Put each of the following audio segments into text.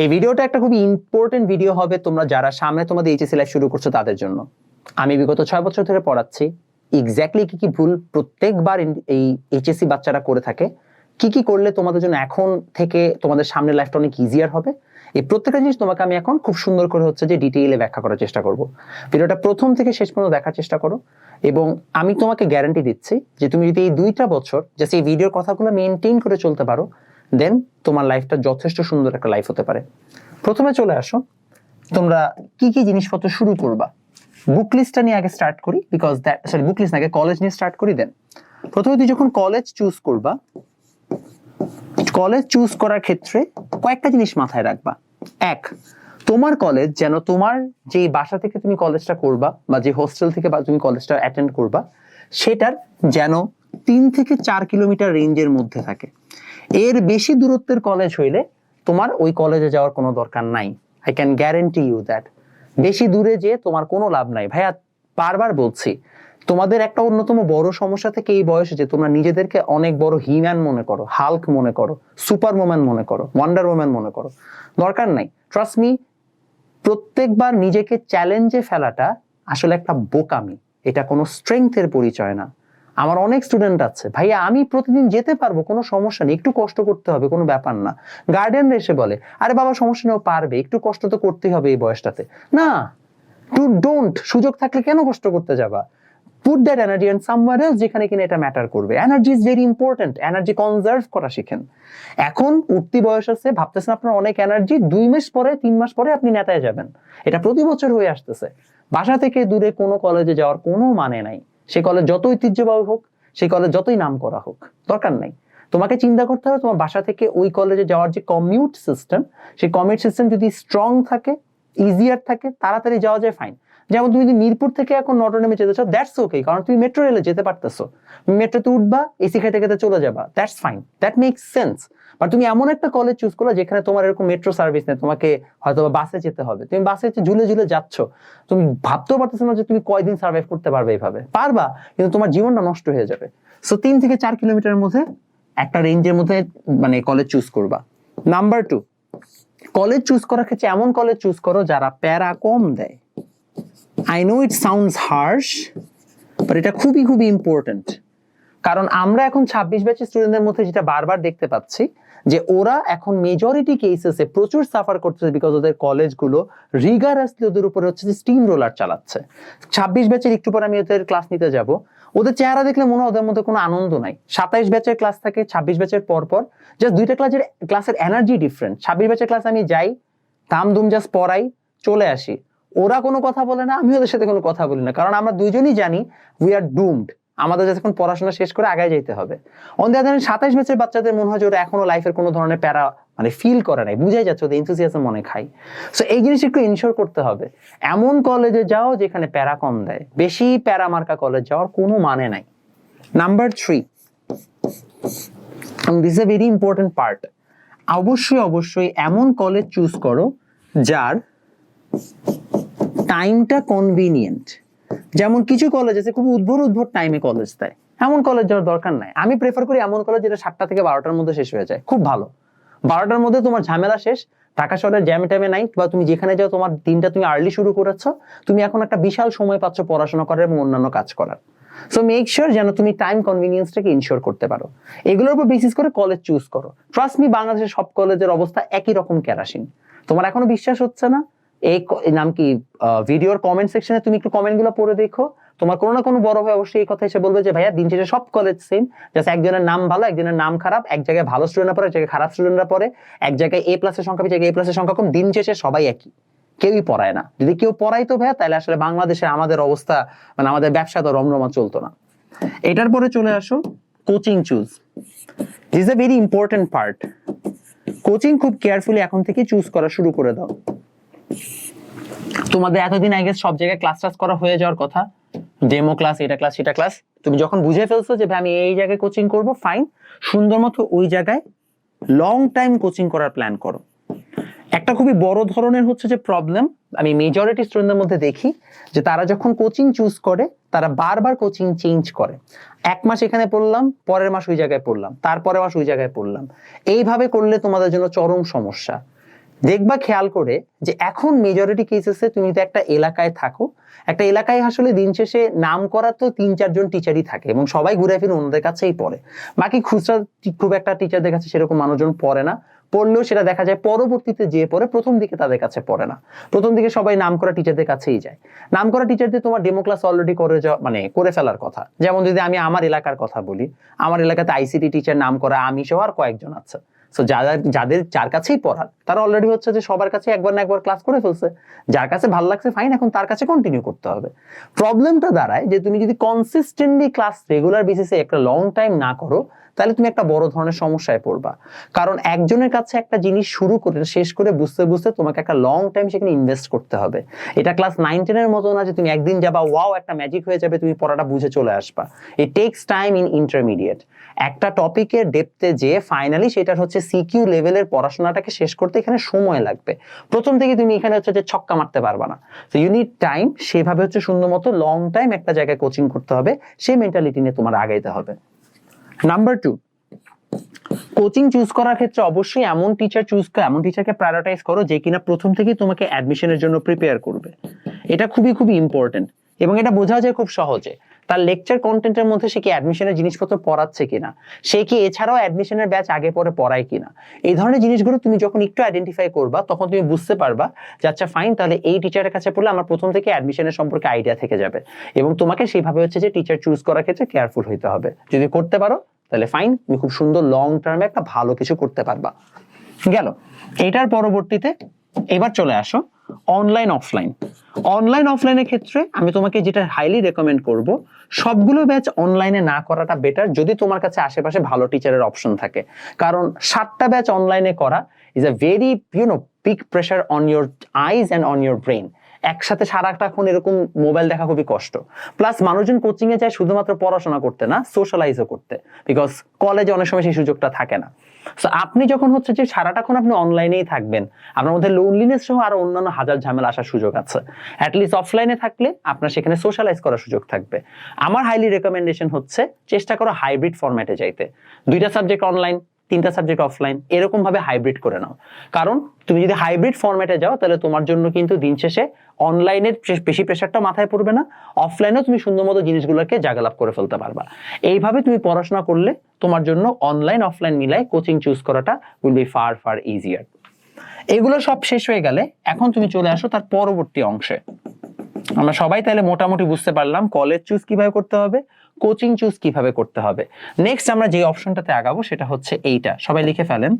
এই ভিডিওটা একটা খুবই ইম্পর্টেন্ট ভিডিও হবে তোমরা যারা সামনে তোমাদের এইচএসসি লাইফ শুরু করছ তাদের জন্য। আমি বিগত ছয় বছর ধরে পড়াচ্ছি। এক্স্যাক্টলি কি কি ভুল প্রত্যেকবার এই এইচএসসি বাচ্চারা করে থাকে, কি কি করলে তোমাদের জন্য এখন থেকে তোমাদের সামনের লাইফটা অনেক ইজিয়ার হবে। এই প্রত্যেকটা জিনিস তোমাকে আমি এখন খুব সুন্দর করে হচ্ছে যে ডিটেইলে ব্যাখ্যা করার চেষ্টা করব। ভিডিওটা প্রথম থেকে শেষ পর্যন্ত দেখার চেষ্টা করো এবং আমি তোমাকে গ্যারান্টি দিচ্ছি যে তুমি যদি এই দুইটা বছর জাস্ট এই ভিডিওর কথাগুলো মেনটেন করে চলতে পারো দেন তোমার লাইফটা যথেষ্ট সুন্দর একটা লাইফ হতে পারে। প্রথমে চলে আসো, তোমরা কি কি জিনিসপত্র শুরু করবা? বুক লিস্টটা নিয়ে আগে স্টার্ট করি because that sorry book list আগে কলেজ নিয়ে স্টার্ট করি দেন প্রথমে তুই যখন কলেজ চুজ করবা কলেজ চুজ করার ক্ষেত্রে কয়েকটা জিনিস মাথায় রাখবা। এক, তোমার কলেজ যেন তোমার যে বাসা থেকে তুমি কলেজটা করবা, বা যে হোস্টেল থেকে বা তুমি কলেজটা অ্যাটেন্ড করবা, সেটার যেন তিন থেকে চার কিলোমিটার রেঞ্জের মধ্যে থাকে। এর বেশি দূরত্বের কলেজ হইলে তোমার ওই কলেজে যাওয়ার কোনো দরকার নাই। I can guarantee you that বেশি দূরে যে তোমার কোনো লাভ নাই। ভাইয়া, বারবার বলছি, তোমাদের একটা অন্যতম বড় সমস্যা থেকে এই বয়সে যে তোমরা নিজেদেরকে অনেক বড় হিম্যান মনে করো হাল্ক মনে করো সুপার ওম্যান মনে করো ওয়ান্ডার ওম্যান মনে করো। দরকার নাই। ট্রাস্ট মি প্রত্যেকবার নিজেকে চ্যালেঞ্জে ফেলাটা আসলে একটা বোকামি। এটা কোনো স্ট্রেংথের পরিচয় না। আমার অনেক স্টুডেন্ট আছে। ভাইয়া, আমি প্রতিদিন যেতে পারব, কোনো সমস্যা নেই, একটু কষ্ট করতে হবে, কোনো ব্যাপার না। গার্ডেনরা এসে বলে, আরে বাবা, সমস্যা নেই পারবে, একটু কষ্ট তো করতেই হবে এই বয়সটাতে। না টু ডোন্ট সুযোগ থাকলে কেন কষ্ট করতে যাবা? Put that energy and somewhere else যেখানে কিনা এটা ম্যাটার করবে। Energy is very important energy conserve করা শিখেন। এখন উঠতি বয়স আছে, ভাবতেছেন আপনার অনেক এনার্জি দুই মাস পরে, তিন মাস পরে আপনি নেতায় যাবেন। এটা প্রতি বছর হয়ে আসতেছে। বাসা থেকে দূরে কোনো কলেজে যাওয়ার কোনো মানে নাই। সে কলেজ যত ঐতিহ্যবাহী হোক সেই কলেজ যতই নাম করা হোক, দরকার নাই। তোমাকে চিন্তা করতে হবে, তোমার বাসা থেকে ওই কলেজে যাওয়ার যে কমিউট সিস্টেম সেই কমিউট সিস্টেম যদি স্ট্রং থাকে ইজিয়ার থাকে, তাড়াতাড়ি যাওয়া যায় ফাইন যেমন তুমি যদি মিরপুর থেকে এখন নটরডেমে যেতে চাও দ্যাটস ওকে কারণ তুমি মেট্রো রেলে যেতে পারতেছো। মেট্রোতে উঠবা এসি খেতে খেতে চলে যাবা that's fine that makes sense but তুমি এমন একটা কলেজ চুজ করো যেখানে তোমার এরকম মেট্রো সার্ভিস নেই, তোমাকে হয়তো বা বাসে যেতে হবে। তুমি বাসে ঝুলে ঝুলে যাচ্ছ, তুমি ভাবতেও পারতেছো না যে তুমি কয়দিন সার্ভাইভ করতে পারবে এইভাবে। পারবা, কিন্তু তোমার জীবনটা নষ্ট হয়ে যাবে। সো তিন থেকে চার কিলোমিটারের মধ্যে একটা রেঞ্জের মধ্যে মানে কলেজ চুজ করবা। নাম্বার টু কলেজ চুজ করার ক্ষেত্রে এমন কলেজ চুজ করো যারা প্যারা কম দেয়। I know it sounds harsh but এটা খুবই খুবই ইম্পর্টেন্ট কারণ আমরা এখন ছাব্বিশ ব্যাচের স্টুডেন্টদের মধ্যে যেটা বারবার দেখতে পাচ্ছি, যে ওরা এখন মেজরিটি কেসেসে প্রচুর সাফার করতেছে বিকজ ওদের কলেজগুলো রিগারাসলি ওদের উপরে হচ্ছে যে স্টিম রোলার চালাচ্ছে। ছাব্বিশ ব্যাচের একটু পর আমি ওদের ক্লাস নিতে যাব। ওদের চেহারা দেখলে মনে হয় ওদের মধ্যে কোনো আনন্দ নাই। সাতাইশ ব্যাচের ক্লাস থাকে, ছাব্বিশ ব্যাচের পর পর জাস্ট দুইটা ক্লাসের ক্লাসের এনার্জি ডিফারেন্ট ছাব্বিশ ব্যাচের ক্লাস আমি যাই দাম দুম জাস্ট পড়াই, চলে আসি। ওরা কোনো কথা বলে না, আমি ওদের সাথে কোনো কথা বলি না। কারণ আমরা দুইজনই জানি উই আর ডুমড আমাদের যখন পড়াশোনা শেষ করে আগায় যেতে হবে। অন দ্য আদার সাতাইশ ব্যাচের বাচ্চাদের মনে হয় যে ওরা এখনও লাইফের কোনো ধরনের প্যারা মানে ফিল করে নাই। বুঝাই যাচ্ছে, ওদের ইনথুসিয়াসম মনে খাই সো এই জিনিস একটু ইনশোর করতে হবে। এমন কলেজে যাও যেখানে প্যারা কম দেয়। বেশি প্যারা মার্কা কলেজ যাওয়ার কোনো মানে নাই। Number three this a very important part অবশ্যই অবশ্যই এমন কলেজ চুজ করো যার টাইমটা কনভিনিয়েন্ট যেমন কিছু কলেজ আছে খুব উদ্ভর উদ্ভর টাইমে কলেজ দেয়। এমন কলেজ যাওয়ার দরকার নাই। আমি প্রেফার করি এমন কলেজ যেটা সাতটা থেকে বারোটার মধ্যে শেষ হয়ে যায়। খুব ভালো। বারোটার মধ্যে তোমার ঝামেলা শেষ। ঢাকা শহরের জ্যামে ট্যামে নাই বা তুমি যেখানে যাও, তোমার দিনটা তুমি আর্লি শুরু করেছ। তুমি এখন একটা বিশাল সময় পাচ্ছ পড়াশোনা করার এবং অন্যান্য কাজ করার। সো মেক শিওর যেন তুমি টাইম কনভিনিয়েন্সটাকে ইনশিওর করতে পারো। এগুলোর উপর বেসিস করে কলেজ চুজ করো। ট্রাস্ট মি বাংলাদেশের সব কলেজের অবস্থা একই রকম কেরাসিন। তোমার এখনও বিশ্বাস হচ্ছে না? এই নাম কি? ভিডিওর কমেন্ট সেকশনে তুমি একটু কমেন্টগুলো পড়ে দেখো। তোমার কোনো না কোনো বড় ভাই অবশ্যই এই কথা এসে বলবে যে, ভাইয়া, দিন শেষে সব কলেজ সেম জাস্ট একজনের নাম ভালো, একজনের নাম খারাপ। এক জায়গায় ভালো স্টুডেন্টরা পড়ে, এক জায়গায় খারাপ স্টুডেন্টরা পড়ে। এক জায়গায় এ প্লাসের সংখ্যা জায়গায় এ প্লাসের সংখ্যা কম। দিন শেষে সবাই একই। কেউই পড়ায় না। যদি কেউ পড়াইতো, ভাইয়া, তাহলে আসলে বাংলাদেশে আমাদের অবস্থা মানে আমাদের ব্যবসা তো রমরমা চলতো না। এটার পরে চলে আসো। Coaching choose is a very important part coaching খুব কেয়ারফুলি এখন থেকে চুজ করা শুরু করে দাও। তোমাদের এতদিন আগে সব জায়গায় ক্লাস টাস করা হয়ে যাওয়ার কথা। ডেমো ক্লাস এটা ক্লাস সেটা ক্লাস তুমি যখন বুঝে ফেলছো যে, ভাই, আমি এই জায়গায় কোচিং করব ফাইন সুন্দর মতো ওই জায়গায় লং টাইম কোচিং করার প্ল্যান করো। একটা খুবই বড় ধরনের হচ্ছে যে প্রবলেম আমি মেজরিটি স্টুডেন্টদের মধ্যে দেখি যে, তারা যখন কোচিং চুজ করে, তারা বারবার কোচিং চেঞ্জ করে। এক মাস এখানে পড়লাম, পরের মাস ওই জায়গায় পড়লাম, তারপরের মাস ওই জায়গায় পড়লাম। এইভাবে করলে তোমাদের জন্য চরম সমস্যা। দেখবা, খেয়াল করে যে এখন মেজরিটি কেসেসে তুমি তো একটা এলাকায় থাকো। একটা এলাকায় আসলে দিন শেষে নাম করা তো তিন, চারজন টিচারই থাকে এবং সবাই ঘুরে ফিরে ওনাদের কাছেই পড়ে। বাকি খুচরা খুব একটা টিচারদের কাছে সেরকম মানুষজন পড়ে না। পড়লেও সেটা দেখা যায় পরবর্তীতে যে পড়ে, প্রথম দিকে তাদের কাছে পড়ে না। প্রথম দিকে সবাই নাম করা টিচারদের কাছেই যায়। নাম করা টিচারদের তোমার ডেমো ক্লাস অলরেডি করে যাওয়া মানে করে ফেলার কথা। যেমন যদি আমি আমার এলাকার কথা বলি, আমার এলাকাতে আইসিটি টিচার নাম করা আমি সহ আর কয়েকজন আছে। সো যাদের যাদের, যার কাছেই পড়ার, তারা অলরেডি হচ্ছে যে সবার কাছে একবার না একবার ক্লাস করে ফেলছে। যার কাছে ভালো লাগছে ফাইন এখন তার কাছে কন্টিনিউ করতে হবে। প্রবলেমটা দাঁড়ায় যে, তুমি যদি কনসিস্টেন্টলি ক্লাস রেগুলার বেসিসে একটা লং টাইম না করো তাহলে তুমি একটা বড় ধরনের সমস্যায় পড়বা। কারণ একজনের কাছে একটা জিনিস শুরু করে, শেষ করে বুঝতে বুঝতে তোমাকে একটা লং টাইম সেখানে ইনভেস্ট করতে হবে। এটা ক্লাস নাইন টেনের মতো না যে তুমি একদিন যাবা ওয়াও একটা ম্যাজিক হয়ে যাবে, তুমি পড়াটা বুঝে চলে আসবা। It takes time in intermediate একটা টপিকের ডেপতে যে ফাইনালি সেটা হচ্ছে সিকিউ লেভেলের পড়াশোনাটাকে শেষ করতে এখানে সময় লাগবে। প্রথম থেকে তুমি এখানে হচ্ছে যে ছক্কা মারতে পারবা না। তো ইউ নিড টাইম সেভাবে হচ্ছে সুন্দর মতো লং টাইম একটা জায়গায় কোচিং করতে হবে, সেই মেন্টালিটি নিয়ে তোমার আগাইতে হবে। নাম্বার টু কোচিং চুজ করার ক্ষেত্রে অবশ্যই এমন টিচার চুজ করো এমন টিচারকে প্রায়োরিটাইজ করো যে কিনা প্রথম থেকে তোমাকে অ্যাডমিশনের জন্য প্রিপেয়ার করবে। এটা খুবই খুবই ইম্পর্টেন্ট এবং এটা বোঝা যায় খুব সহজে। তার লেকচার কন্টেন্টের মধ্যে সে কি অ্যাডমিশনের জিনিসপত্র পড়াচ্ছে কিনা? সে কি এছাড়াও অ্যাডমিশনের ব্যাচ আগে পরে পড়ায় কিনা? এই ধরনের জিনিসগুলো তুমি যখন একটু আইডেন্টিফাই করবা, তখন তুমি বুঝতে পারবা যে আচ্ছা ফাইন তাহলে এই টিচারের কাছে পড়লে আমার প্রথম থেকে অ্যাডমিশনের সম্পর্কে আইডিয়া থেকে যাবে। এবং তোমাকে সেইভাবে হচ্ছে যে টিচার চুজ করার ক্ষেত্রে কেয়ারফুল হইতে হবে। যদি করতে পারো, তাহলে ফাইন তুমি খুব সুন্দর লং টার্মে একটা ভালো কিছু করতে পারবা। গেল। এটার পরবর্তীতে এবার চলে আসো অনলাইন অফলাইন অনলাইন অফলাইনের ক্ষেত্রে আমি তোমাকে যেটা হাইলি রেকমেন্ড করব, সবগুলো ব্যাচ অনলাইনে না করাটা বেটার যদি তোমার কাছে আশেপাশে ভালো টিচারের অপশন থাকে। কারণ সাতটা ব্যাচ অনলাইনে করা is a very you know peak pressure on your eyes and on your brain একসাথে সারাটাক্ষণ এরকম মোবাইল দেখা খুবই কষ্ট। প্লাস মানুষজন কোচিং এ যায় শুধুমাত্র পড়াশোনা করতে না সোশ্যালাইজও করতে। বিকজ কলেজে অনেক সময় সেই সুযোগটা থাকে না। সো আপনি যখন হচ্ছে যে সারাটাক্ষণ আপনি অনলাইনেই থাকবেন, আপনার মধ্যে লোনলিনেস সহ আরও অন্যান্য হাজার ঝামেলা আসার সুযোগ আছে। অ্যাটলিস্ট অফলাইনে থাকলে আপনার সেখানে সোশ্যালাইজ করার সুযোগ থাকবে। আমার হাইলি রেকমেন্ডেশন হচ্ছে, চেষ্টা করো হাইব্রিড ফরম্যাটে যাইতে। দুইটা সাবজেক্ট অনলাইন তিনটা সাবজেক্ট অফলাইন এরকম ভাবে হাইব্রিড করে নাও। কারণ তুমি যদি হাইব্রিড ফরম্যাটে যাও, তাহলে তোমার জন্য কিন্তু দিন শেষে অনলাইনের বেশি প্রেশারটা মাথায় পড়বে না অফলাইনেও তুমি সুন্দর মতো জিনিসগুলোকে জাগালাপ করে ফেলতে পারবা। এইভাবে তুমি পড়াশোনা করলে তোমার জন্য অনলাইন অফলাইন মিলাই কোচিং চুজ করাটা will be far far easier এগুলো সব শেষ হয়ে গেলে এখন তুমি চলে আসো তার পরবর্তী অংশে। আমরা সবাই তাহলে মোটামুটি বুঝতে পারলাম কলেজ চুজ কীভাবে করতে হবে কোচিং চুজ কীভাবে করতে হবে। নেক্সট আমরা যে অপশনটাতে আগাবো সেটা হচ্ছে এইটা। সবাই লিখে ফেলেন।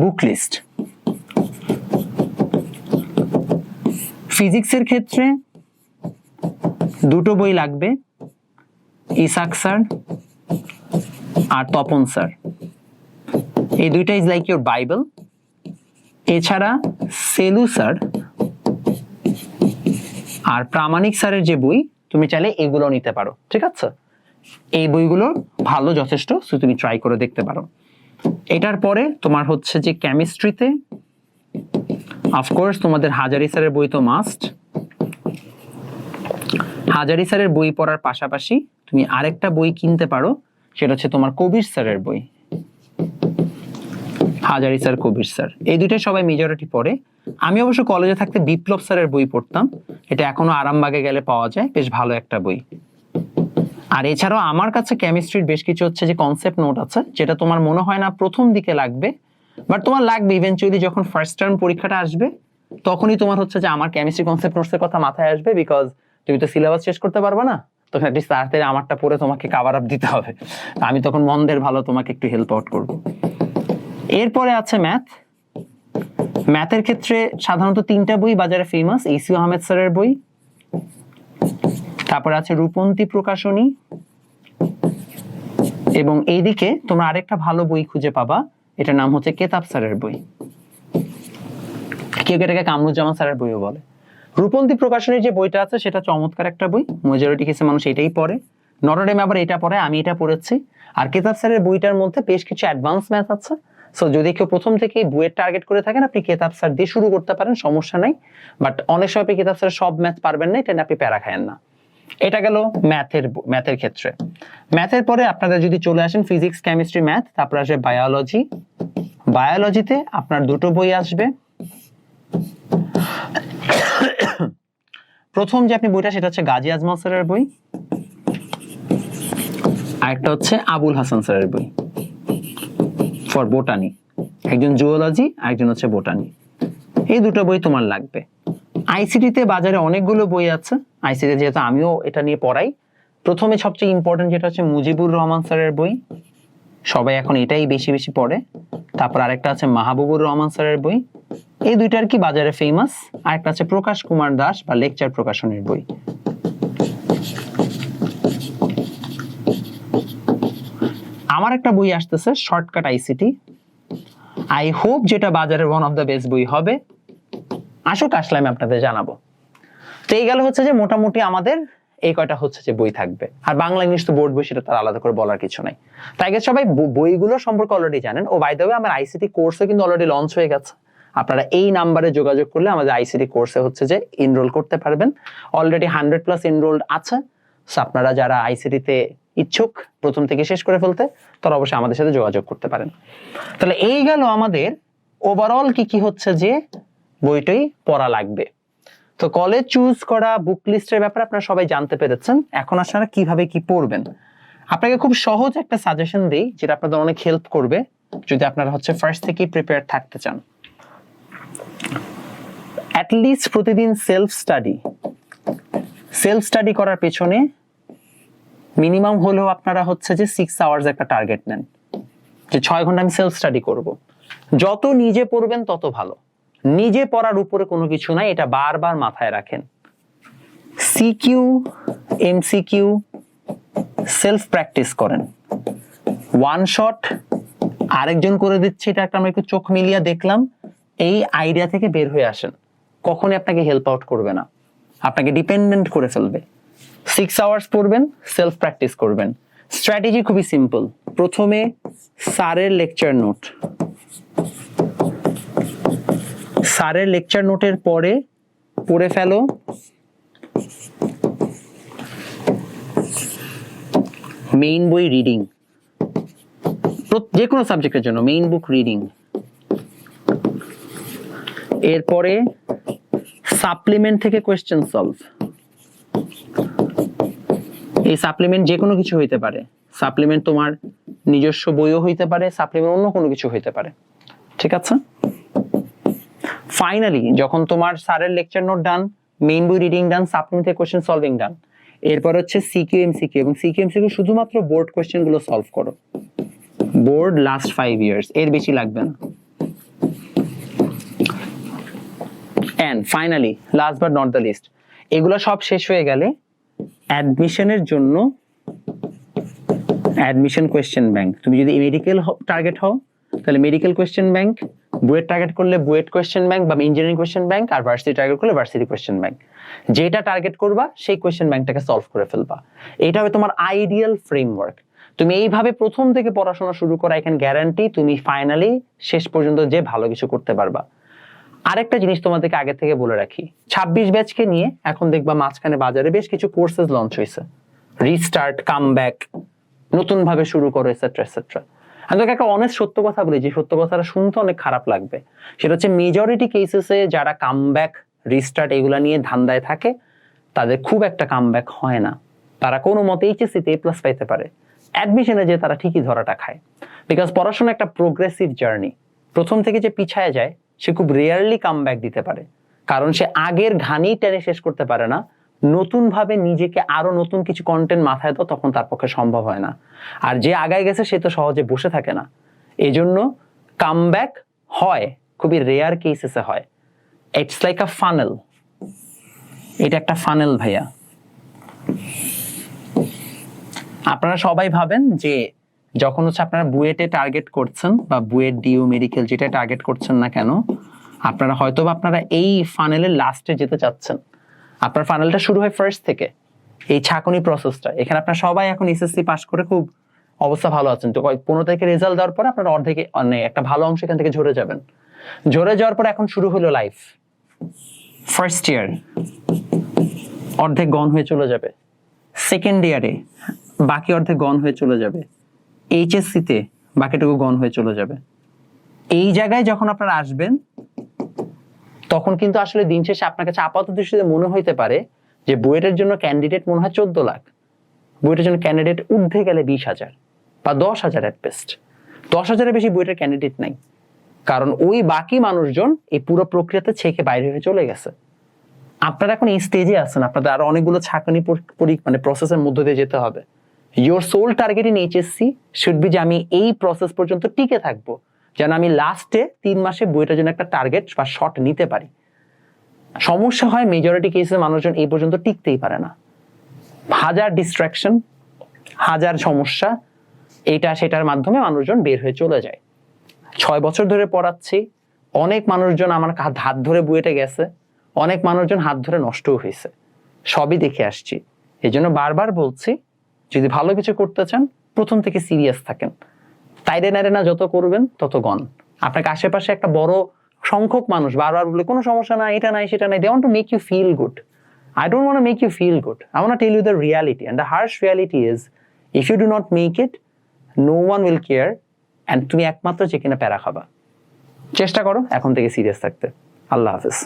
বুক লিস্ট ফিজিক্সের ক্ষেত্রে দুটো বই লাগবে ইসাক স্যার আর তপন স্যার এই দুইটা ইজ লাইক ইউর বাইবেল এছাড়া সেলু স্যার আর প্রামাণিক স্যারের যে বই, তুমি চাইলে এগুলো নিতে পারো, ঠিক আছে? এই বইগুলো ভালো যথেষ্ট তুমি ট্রাই করে দেখতে পারো। এটার পরে তোমার হচ্ছে যে কেমিস্ট্রিতে অফকোর্স তোমাদের হাজারি স্যারের বই তো মাস্ট হাজারি স্যারের বই পড়ার পাশাপাশি তুমি আরেকটা বই কিনতে পারো, সেটা হচ্ছে তোমার কবির স্যারের বই। Hazari sir, Kabir sir. এই দুইটাই সবাই মেজরিটি পড়ে। আমি অবশ্য কলেজে থাকতে বিপ্লব স্যারের বই পড়তাম। এটা এখনও আরামবাগে গেলে পাওয়া যায়। বেশ ভালো একটা বই। আর এছাড়াও আমার কাছে কেমিস্ট্রির বেশ কিছু হচ্ছে যে কনসেপ্ট নোট আছে, যেটা তোমার মনে হয় না প্রথম দিকে লাগবে বাট তোমার লাগবে ইভেনচুয়ালি যখন ফার্স্ট টার্ম পরীক্ষাটা আসবে, তখনই তোমার হচ্ছে যে আমার কেমিস্ট্রি কনসেপ্ট নোটসের কথা মাথায় আসবে বিকজ তুমি তো সিলেবাস শেষ করতে পারবে না। তখন অ্যাটলিস্ট তাড়াতাড়ি আমারটা পড়ে তোমাকে কাভার আপ দিতে হবে। আমি তখন মন্দের ভালো তোমাকে একটু হেল্প আউট করব। এরপরে আছে ম্যাথ। ম্যাথের ক্ষেত্রে সাধারণত তিনটা বই বাজারে ফেমাস ইসিউ আহমেদ স্যারের বই। তারপরে আছে রূপন্তী প্রকাশনী। এবং এইদিকে তোমরা আরেকটা ভালো বই খুঁজে পাবা, এটার নাম হচ্ছে কেতাব স্যারের বই। কেউ এটাকে কামরুজ্জামান স্যারের বইও বলে? রূপন্তী প্রকাশনীর যে বইটা আছে, সেটা চমৎকার একটা বই। মেজরিটি কেসে মানুষ এটাই পড়ে। নটরডেম আবার এটা পড়ে, আমি এটা পড়েছি। আর কেতাব স্যারের বইটার মধ্যে বেশ কিছু অ্যাডভান্স ম্যাথ আছে। সো যদি কেউ প্রথম থেকেই বইয়ের টার্গেট করে থাকেন, আপনি কেতাব স্যার দিয়ে শুরু করতে পারেন, সমস্যা নাই। বাট অনেক সময় আপনি কেতাব স্যার সব ম্যাথ পারবেন না, এটা আপনি প্যারা খায়েন না। এটা গেল ম্যাথের ম্যাথের ক্ষেত্রে। ম্যাথের পরে আপনারা যদি চলে আসেন ফিজিক্স কেমিস্ট্রি ম্যাথ তারপর আসবে বায়োলজি বায়োলজিতে আপনার দুটো বই আসবে। প্রথম যে আপনি বইটা, সেটা হচ্ছে গাজী আজমল স্যারের বই। আরেকটা হচ্ছে আবুল হাসান স্যারের বই। ফর বোটানি একজন জুওলজি একজন হচ্ছে বোটানি এই দুটো বই তোমার লাগবে। আইসিটিতে বাজারে অনেকগুলো বই আছে। আইসিটি যেহেতু আমিও এটা নিয়ে পড়াই, প্রথমে সবচেয়ে ইম্পর্টেন্ট যেটা হচ্ছে মুজিবুর রহমান স্যারের বই। সবাই এখন এটাই বেশি বেশি পড়ে। তারপর আরেকটা আছে মাহবুবুর রহমান স্যারের বই। এই দুইটা আর কি বাজারে ফেমাস আরেকটা আছে প্রকাশ কুমার দাস বা লেকচার প্রকাশনের বই। আমার একটা বই আসতেছে শর্টকাট আইসিটি আই হোপ যেটা বাজারের ওয়ান অফ দ্য বেস্ট বই হবে। আসুক, আসলে আমি আপনাদের জানাব। তো এই গেল হচ্ছে যে মোটামুটি আমাদের এই কয়টা হচ্ছে যে বই থাকবে। আর বাংলা, ইংলিশ তো বোর্ড বই, সেটা তার আলাদা করে বলার কিছু নাই। তাই গেছে সবাই বইগুলো সম্পর্কে অলরেডি জানেন। ও বাই ওয়ে আমার আইসিটি কোর্সও কিন্তু অলরেডি লঞ্চ হয়ে গেছে। আপনারা এই নাম্বারে যোগাযোগ করলে আমাদের আইসিটি কোর্সে হচ্ছে যে এনরোল করতে পারবেন। অলরেডি হান্ড্রেড প্লাস এনরোল্ড আছে। আপনারা যারা আইসিটিতে ইচ্ছুক প্রথম থেকে শেষ করে ফেলতে, তারা অবশ্যই আমাদের সাথে যোগাযোগ করতে পারেন। তাহলে এই গেল আমাদের ওভারঅল কি কি হচ্ছে যে বইটাই পড়া লাগবে। তো কলেজ চুজ করা বুক লিস্টের ব্যাপারে আপনারা সবাই জানতে পেরেছেন। এখন আপনারা কীভাবে কি পড়বেন? আপনাকে খুব সহজ একটা সাজেশন দিই, যেটা আপনাদের অনেক হেল্প করবে, যদি আপনারা হচ্ছে ফার্স্ট থেকেই প্রিপেয়ার থাকতে চান। অ্যাটলিস্ট প্রতিদিন সেলফ স্টাডি সেলফ স্টাডি করার পেছনে মিনিমাম হলেও আপনারা হচ্ছে যে সিক্স আওয়ার্স একটা টার্গেট নেন। যে ছয় ঘণ্টা আমি সেলফ স্টাডি করব। যত নিজে পড়বেন তত ভালো। নিজে পড়ার উপরে কোনো কিছু নাই, এটা বারবার মাথায় রাখেন। সিকিউ এমসিকিউ সেলফ প্র্যাকটিস করেন। ওয়ান শট আরেকজন করে দিচ্ছে, এটা একটা আমরা একটু চোখ মিলিয়ে দেখলাম, এই আইডিয়া থেকে বের হয়ে আসেন। কখনই আপনাকে হেল্প আউট করবে না। আপনাকে ডিপেন্ডেন্ট করে ফেলবে। সিক্স আওয়ার্স পড়বেন সেলফ প্র্যাকটিস করবেন। স্ট্র্যাটেজি খুবই সিম্পল প্রথমে স্যারের লেকচার নোট স্যারের লেকচার নোটের পরে পড়ে ফেলো। মেইন বই রিডিং যে কোনো সাবজেক্টের জন্য মেইন বুক রিডিং এরপরে সাপ্লিমেন্ট থেকে কোয়েশ্চেন সলভ এই সাপ্লিমেন্ট যে কোনো কিছু হইতে পারে। সাপ্লিমেন্ট তোমার নিজস্ব বইও হইতে পারে সাপ্লিমেন্ট অন্য কোনো কিছু হইতে পারে। ঠিক আছে? ফাইনালি যখন তোমার স্যারের লেকচার নোট ডান মেইন বই রিডিং ডান সাপ্লিমেন্ট থেকে কোয়েশ্চেন সলভিং ডান এরপর হচ্ছে সিকিউ এমসিকিউ এবং সিকিউ এমসিকিউ শুধুমাত্র বোর্ড কোয়েশ্চেনগুলো সলভ করো। বোর্ড লাস্ট ফাইভ ইয়ার্স এর বেশি লাগবে না। And finally last but not the least এগুলো সব শেষ হয়ে গেলে অ্যাডমিশনের জন্য অ্যাডমিশন কোয়েশ্চেন ব্যাংক। তুমি যদি মেডিকেল টার্গেট হও, তাহলে medical question bank, BUET target করলে বুয়েট কোয়েশ্চেন ব্যাংক বা ইঞ্জিনিয়ারিং কোয়েশ্চেন ব্যাংক আর ভার্সিটি টার্গেট করলে ভার্সিটি কোয়েশ্চেন ব্যাংক। যেটা টার্গেট করবা, সেই কোয়েশ্চেন ব্যাংকটাকে সলভ করে ফেলবা। এটা হবে তোমার আইডিয়াল ফ্রেমওয়ার্ক তুমি এইভাবে প্রথম থেকে পড়াশোনা শুরু করা এখানে গ্যারান্টি তুমি ফাইনালি শেষ পর্যন্ত যে ভালো কিছু করতে পারবা। আরেকটা জিনিস তোমাদেরকে আগে থেকে বলে রাখি। ছাব্বিশ ব্যাচকে নিয়ে এখন দেখবা মাঝখানে বাজারে বেশ কিছু কোর্সেস লঞ্চ হয়েছে। রিস্টার্ট কাম ব্যাক নতুন ভাবে শুরু করো এসেট্রা এসেট্রা আমি তোকে একটা অনেস্ট সত্য কথা বলি, যে সত্য কথাটা শুনতে অনেক খারাপ লাগবে। সেটা হচ্ছে মেজরিটি কেসেসে যারা কাম ব্যাক রিস্টার্ট এগুলা নিয়ে ধান্দায় থাকে, তাদের খুব একটা কাম ব্যাক হয় না। তারা কোনো মতে এইচএসসিতে এ প্লাস পাইতে পারে। অ্যাডমিশনে যে তারা ঠিকই ধরাটা খায়। বিকজ পড়াশোনা একটা প্রোগ্রেসিভ জার্নি প্রথম থেকে যে পিছায় যায় সে খুব রেয়ারলি কাম দিতে পারে। কারণ সে আগের ঘানি টেনে শেষ করতে পারে না। নতুন ভাবে নিজেকে আরও নতুন কিছু কন্টেন্ট মাথায় দাও, তখন তার পক্ষে সম্ভব হয় না। আর যে আগায় গেছে, সে তো সহজে বসে থাকে না। এই জন্য কাম ব্যাক হয়, খুবই রেয়ার কেসেসে হয়। ইটস লাইক আ ফানেল এটা একটা ফানেল ভাইয়া। আপনারা সবাই ভাবেন যে যখন হচ্ছে আপনারা বুয়েটে টার্গেট করছেন বা বুয়েট ডিউ মেডিকেল যেটা টার্গেট করছেন না কেন, আপনারা হয়তো আপনারা এই ফানেলের লাস্টে যেতে চাচ্ছেন। আপনার ফানেলটা শুরু হয় ফার্স্ট থেকে। এই ছাকনি প্রসেসটা এখানে আপনারা সবাই এখন এসএসসি পাস করে খুব অবস্থা ভালো আছেন। তো পনেরো তারিখে রেজাল্ট দেওয়ার পরে আপনারা অর্ধেকে মানে একটা ভালো অংশ এখান থেকে ঝরে যাবেন। ঝরে যাওয়ার পর এখন শুরু হলো লাইফ ফার্স্ট ইয়ার অর্ধেক গন হয়ে চলে যাবে। সেকেন্ড ইয়ারে বাকি অর্ধেক গন হয়ে চলে যাবে। এইচএসসিতে বাকিটুকু গণ হয়ে চলে যাবে। এই জায়গায় যখন আপনারা আসবেন, তখন কিন্তু আসলে দিন শেষে আপনার কাছে আপাত দৃষ্টিতে মনে হইতে পারে যে বুয়েটের জন্য ক্যান্ডিডেট মনে হয় চোদ্দ লাখ। বুয়েটের জন্য ক্যান্ডিডেট ঊর্ধ্বে গেলে বিশ হাজার বা দশ হাজার অ্যাট বেস্ট দশ হাজারের বেশি বুয়েটের ক্যান্ডিডেট নাই। কারণ ওই বাকি মানুষজন এই পুরো প্রক্রিয়াতে ছেকে বাইরে হয়ে চলে গেছে। আপনারা এখন এই স্টেজে আছেন, আপনাদের আরও অনেকগুলো ছাকানি মানে প্রসেসের মধ্য দিয়ে যেতে হবে। Your sole target in HSC should be যে আমি এই প্রসেস পর্যন্ত টিকে থাকব। যেন আমি লাস্টে তিন মাসে বইটার জন্য একটা টার্গেট বা শট নিতে পারি। সমস্যা হয় মেজরিটি কেসে মানুষজন এই পর্যন্ত টিকতেই পারে না। হাজার ডিস্ট্রাকশন হাজার সমস্যা, এটা সেটার মাধ্যমে মানুষজন বের হয়ে চলে যায়। ছয় বছর ধরে পড়াচ্ছি, অনেক মানুষজন আমার হাত হাত ধরে বুয়েটে গেছে, অনেক মানুষজন হাত ধরে নষ্টও হয়েছে। সবই দেখে আসছি। এই জন্য বারবার বলছি যদি ভালো কিছু করতে চান প্রথম থেকে সিরিয়াস থাকেন তাইরে নাইরে না যত করবেন তত গন আপনাকে আশেপাশে একটা বড় সংখ্যক মানুষ বারবার বলে কোনো সমস্যা নাই এটা নাই সেটা নাই they want to make you feel good I to make you feel good. I want to tell you the reality. And the harsh reality is if you do not make it, no one will care. And তুমি একমাত্র যে কিনা প্যারা খাবা চেষ্টা করো এখন থেকে সিরিয়াস থাকতে আল্লাহ হাফিজ